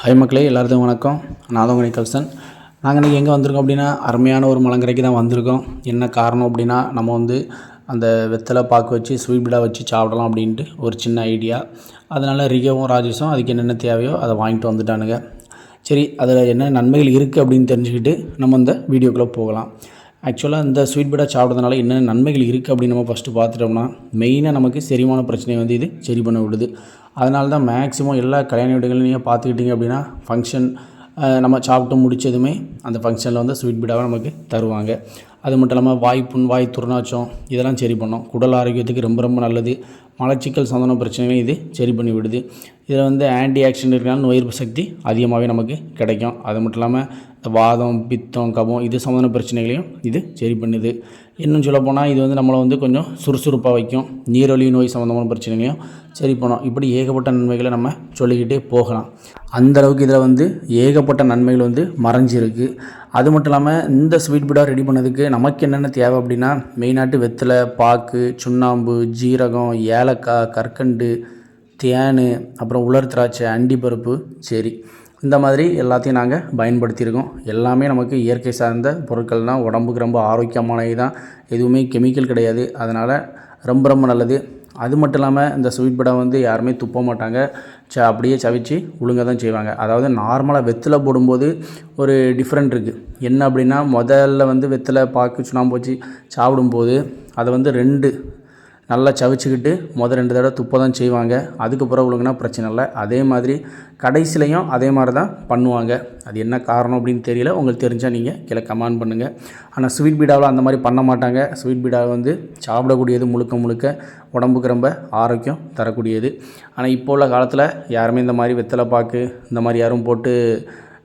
Hi மக்களே எல்லாருக்கும் வணக்கம். நான் தான் உங்கள் கல்சன் நாங்கள் இன்றைக்கி எங்கே வந்திருக்கோம் அப்படின்னா அருமையான ஒரு மலங்கரைக்கு தான் வந்திருக்கோம். என்ன காரணம் அப்படின்னா நம்ம வந்து அந்த வெத்தலை பாக்கு வச்சு ஸ்வீட்பீடாக வச்சு சாப்பிடலாம் அப்படின்ட்டு ஒரு சின்ன ஐடியா அதனால் ரியோவும் ராஜேஷும் அதுக்கு என்னென்ன தேவையோ அதை வாங்கிட்டு வந்துட்டானுங்க. சரி அதில் என்ன நன்மைகள் இருக்குது அப்படின்னு தெரிஞ்சுக்கிட்டு நம்ம இந்த வீடியோக்குள்ளே போகலாம். ஆக்சுவலாக இந்த ஸ்வீட் பீடாக சாப்பிட்றதுனால என்னென்ன நன்மைகள் இருக்குது அப்படின்னு நம்ம ஃபஸ்ட்டு பார்த்துட்டோம்னா மெயினாக நமக்கு செரிமான பிரச்சனையை வந்து இது சரி பண்ண விடுது. அதனால தான் மேக்ஸிமம் எல்லா கல்யாண வீடுகளையும் நீங்கள் பார்த்துக்கிட்டிங்க அப்படின்னா ஃபங்க்ஷன் நம்ம சாப்பிட்டு முடிச்சதுமே அந்த ஃபங்க்ஷனில் வந்து ஸ்வீட் பீடாவை நமக்கு தருவாங்க. அது மட்டும் இல்லாமல் வாய் புண் வாய் துர்நாச்சம் இதெல்லாம் சரி பண்ணும். குடல் ஆரோக்கியத்துக்கு ரொம்ப ரொம்ப நல்லது. மலச்சிக்கல் சந்தன பிரச்சனைகளையும் இது சரி பண்ணி விடுது. இதில் வந்து ஆன்டி ஆக்சிடென்ட் இருக்கனால நோய் எதிர்ப்பு சக்தி அதிகமாகவே நமக்கு கிடைக்கும். அது மட்டும் இல்லாமல் வாதம் பித்தம் கபம் இது சம்மந்தமான பிரச்சனைகளையும் இது சரி பண்ணுது. இன்னும் சொல்லப்போனால் இது வந்து நம்மளை வந்து கொஞ்சம் சுறுசுறுப்பாக வைக்கும். நீரொழிவு நோய் சம்மந்தமான பிரச்சனையும் சரி போனோம் இப்படி ஏகப்பட்ட நன்மைகளை நம்ம சொல்லிக்கிட்டே போகலாம். அந்த அளவுக்கு இதில் வந்து ஏகப்பட்ட நன்மைகள் வந்து மறைஞ்சிருக்கு. அது மட்டும் இல்லாமல் இந்த ஸ்வீட் பீடாக ரெடி பண்ணதுக்கு நமக்கு என்னென்ன தேவை அப்படின்னா மெயினாட்டு வெத்தலை பாக்கு சுண்ணாம்பு ஜீரகம் ஏலக்காய் கற்கண்டு தேன் அப்புறம் உலர் திராட்சை அண்டிப்பருப்பு சரி. இந்த மாதிரி எல்லாத்தையும் நாங்கள் பயன்படுத்தியிருக்கோம். எல்லாமே நமக்கு இயற்கை சார்ந்த பொருட்கள் தான். உடம்புக்கு ரொம்ப ஆரோக்கியமானது தான். எதுவுமே கெமிக்கல் கிடையாது. அதனால் ரொம்ப ரொம்ப நல்லது. அது மட்டும் இல்லாமல் இந்த ஸ்வீட் படை வந்து யாருமே துப்ப மாட்டாங்க. ச அப்படியே சவிச்சு ஒழுங்காக தான் செய்வாங்க. அதாவது நார்மலாக வெத்தலை போடும்போது ஒரு டிஃப்ரெண்ட் இருக்குது என்ன அப்படின்னா முதல்ல வந்து வெத்தலை பாக்கு சுண்ணாம்பு வச்சு சாப்பிடும்போது அதை வந்து ரெண்டு நல்லா சவிச்சுக்கிட்டு முதல் ரெண்டு தடவை துப்ப தான் செய்வாங்க. அதுக்கப்புறம் ஒழுங்குனா பிரச்சனை இல்லை. அதே மாதிரி கடைசிலையும் அதே மாதிரி தான் பண்ணுவாங்க. அது என்ன காரணம் அப்படின்னு தெரியல. உங்களுக்கு தெரிஞ்சால் நீங்கள் கீழே கமெண்ட் பண்ணுங்கள் ஆனால் ஸ்வீட் பீடாவில் அந்த மாதிரி பண்ண மாட்டாங்க. ஸ்வீட் பீடா வந்து சாப்பிடக்கூடியது முழுக்க முழுக்க உடம்புக்கு ரொம்ப ஆரோக்கியம் தரக்கூடியது. ஆனால் இப்போ உள்ள காலத்தில் யாருமே இந்த மாதிரி வெத்தலை பாக்கு இந்த மாதிரி யாரும் போட்டு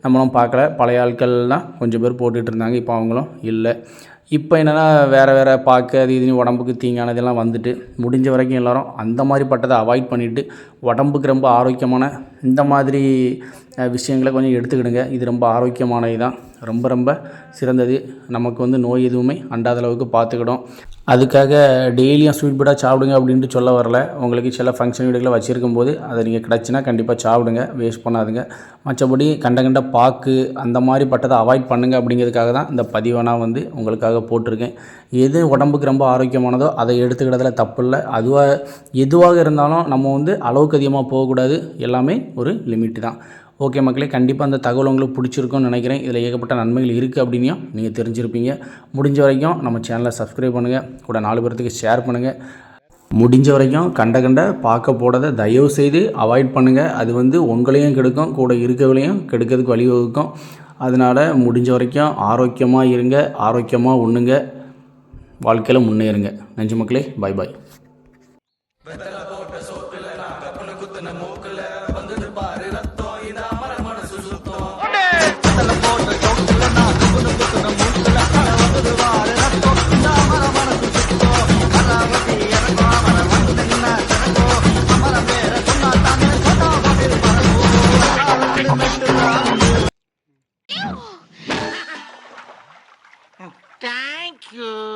நம்மளும் பார்க்கல பழைய ஆட்கள்லாம் கொஞ்சம் பேர் போட்டுகிட்டு இருந்தாங்க. இப்போ அவங்களும் இல்லை. இப்போ என்னென்னா வேறு வேறு பாக்கு அது இதுன்னு உடம்புக்கு தீங்கானதெல்லாம் வந்துட்டு முடிஞ்ச வரைக்கும் எல்லோரும் அந்த மாதிரி பட்டதை அவாய்ட் பண்ணிவிட்டு உடம்புக்கு ரொம்ப ஆரோக்கியமான இந்த மாதிரி விஷயங்களை கொஞ்சம் எடுத்துக்கிடுங்க. இது ரொம்ப ஆரோக்கியமானது தான் ரொம்ப ரொம்ப சிறந்தது. நமக்கு வந்து நோய் எதுவுமே அண்டாத அளவுக்கு பார்த்துக்கிடும். அதுக்காக டெய்லியும் ஸ்வீட் பீடாக சாப்பிடுங்க அப்படின்ட்டு சொல்ல வரல. உங்களுக்கு சில ஃபங்க்ஷன் வீடுகளை வச்சுருக்கும் போது அதை நீங்கள் கிடச்சின்னா கண்டிப்பாக சாப்பிடுங்க. வேஸ்ட் பண்ணாதுங்க. மற்றபடி கண்ட கண்ட பாக்கு அந்த மாதிரி பட்டதை அவாய்ட் பண்ணுங்க அப்படிங்கிறதுக்காக தான் இந்த பதிவை வந்து உங்களுக்காக போட்டிருக்கேன். எது உடம்புக்கு ரொம்ப ஆரோக்கியமானதோ அதை எடுத்துக்கிறதுல தப்பு இல்லை அதுவாக எதுவாக இருந்தாலும் நம்ம வந்து அளவுக்கு அதிகமாக போகக்கூடாது. எல்லாமே ஒரு லிமிட் தான். ஓகே மக்களே கண்டிப்பாக அந்த தகவல் உங்களுக்கு பிடிச்சிருக்கும்னு நினைக்கிறேன். இதில் ஏகப்பட்ட நன்மைகள் இருக்குது அப்படின்னும் நீங்கள் தெரிஞ்சிருப்பீங்க. முடிஞ்ச வரைக்கும் நம்ம சேனலை சப்ஸ்கிரைப் பண்ணுங்கள் கூட நாலு பேர்த்துக்கு ஷேர் பண்ணுங்கள் முடிஞ்ச வரைக்கும் கண்ட கண்ட பார்க்க போடுறதை தயவு செய்து அவாய்ட் பண்ணுங்கள் அது வந்து உங்களையும் கெடுக்கும் கூட இருக்கவங்களையும் கெடுக்கிறதுக்கு வழிவகுக்கும். அதனால் முடிஞ்ச வரைக்கும் ஆரோக்கியமாக இருங்க ஆரோக்கியமாக உண்ணுங்க. வாழ்க்கையில் முன்னேறுங்க. நஞ்சு மக்களே. பாய் பாய் வெத்தல போட்ட சோப்புல நாங்க புலு குத்துன மூக்குல வந்தது பாரு ரத்தம். இந்த அமர மனசு சுத்தம். வெத்தல போட்ட சோப்புல நாங்க புலு குத்துன மூக்குல வந்தது பாரு ரத்தம். இந்த அமர மனசு சுத்தம். கலாவதி எனக்கு அமர வந்து நின்ன தனக்கோ? அமர பேர சொன்னா தானே சொன்னா பதில் பரவோ Thank you.